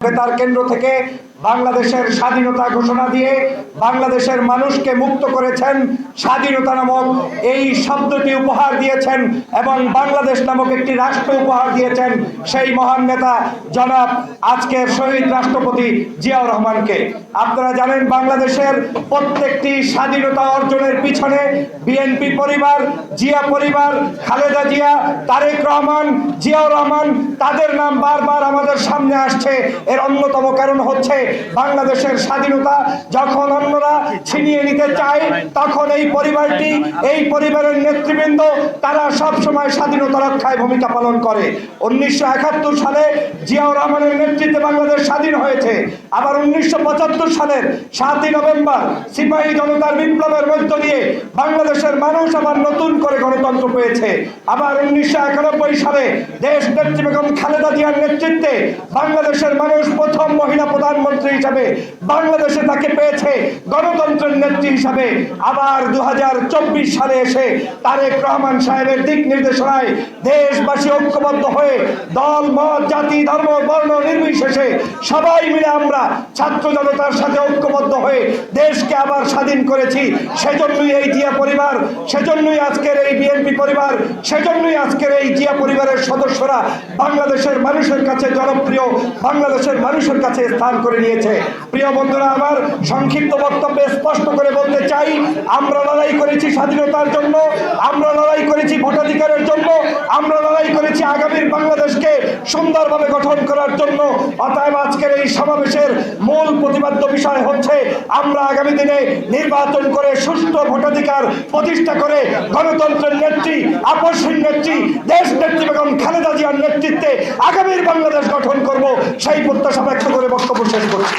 বেতার কেন্দ্র থেকে বাংলাদেশের স্বাধীনতা ঘোষণা দিয়ে বাংলাদেশের মানুষকে মুক্ত করেছেন স্বাধীনতা নামক এই শব্দটি উপহার দিয়েছেন এবং বাংলাদেশ নামক একটি রাষ্ট্র উপহার দিয়েছেন সেই মহান নেতা জনাব আজকের শহীদ রাষ্ট্রপতি জিয়াউর রহমানকে। আপনারা জানেন বাংলাদেশের প্রত্যেকটি স্বাধীনতা অর্জনের পিছনে বিএনপি পরিবার, জিয়া পরিবার, খালেদা জিয়া, তারেক রহমান, জিয়াউর রহমান, তাদের নাম বারবার আমাদের সামনে আসছে। এর অন্যতম কারণ হচ্ছে বাংলাদেশের স্বাধীনতা যখন ছিনিয়ে নিতে চায়, তখন এই পরিবারটি, এই পরিবারের নেতৃবৃন্দ, তারা সব সময় স্বাধীনতা রক্ষায় ভূমিকা পালন করে। উনিশশো একাত্তর সালে জিয়াউর রহমানের নেতৃত্বে বাংলাদেশ স্বাধীন হয়েছে। আবার উনিশশো পঁচাত্তর সালের সাতই নভেম্বর সিপাহী জনতার বিপ্লবের মধ্য দিয়ে বাংলাদেশের মানুষ আবার নতুন করে গণতন্ত্র পেয়েছে। আবার উনিশশো একানব্বই সালে দেশ নেত্রী বেগম খালেদা জিয়ার নেতৃত্বে বাংলাদেশের মানুষ প্রথম মহিলা প্রধানমন্ত্রী হিসাবে বাংলাদেশে তাকে পেয়েছে। গণতন্ত্রের নেত্রী হিসাবে আবার দু সালে এসে তারেক রহমান সাহেবের দিক নির্দেশনায় দেশবাসী ঐক্যবদ্ধ হয়ে দল, মত, জাতি, ধর্ম, বর্ণ নির্বিশেষে সবাই মিলে আমরা ছাত্র জনতার সাথে ঐক্যবদ্ধ হয়ে দেশকে আবার স্বাধীন করেছি। সেজন্যই এই জিয়া পরিবার, সেজন্যই আজকের এই বিএনপি পরিবার, সেজন্যই আজকের এই জিয়া পরিবারের সদস্যরা বাংলাদেশের মানুষের কাছে জনপ্রিয়, বাংলাদেশের মানুষের কাছে স্থান করে নিয়েছে। প্রিয় বন্ধুরা, আমার সংক্ষিপ্ত বক্তব্যে স্পষ্ট করে বলতে চাই, আমরা লড়াই করেছি স্বাধীনতার জন্য, আমরা লড়াই করেছি ভোটাধিকারের জন্য, আমরা লড়াই করেছি আগামীর বাংলাদেশকে সুন্দরভাবে গঠন করার জন্য। অতএব আজকের এই সমাবেশের মূল প্রতিবাদ্য বিষয় হচ্ছে, আমরা আগামী দিনে নির্বাচন করে সুষ্ঠু ভোটাধিকার প্রতিষ্ঠা করে গণতন্ত্রের নেত্রী, আপসহীন নেত্রী দেশ নেত্রী বেগম খালেদা জিয়ার নেতৃত্বে আগামীর বাংলাদেশ গঠন করব, সেই প্রত্যাশা ব্যক্ত করে বক্তব্য শেষ করছি।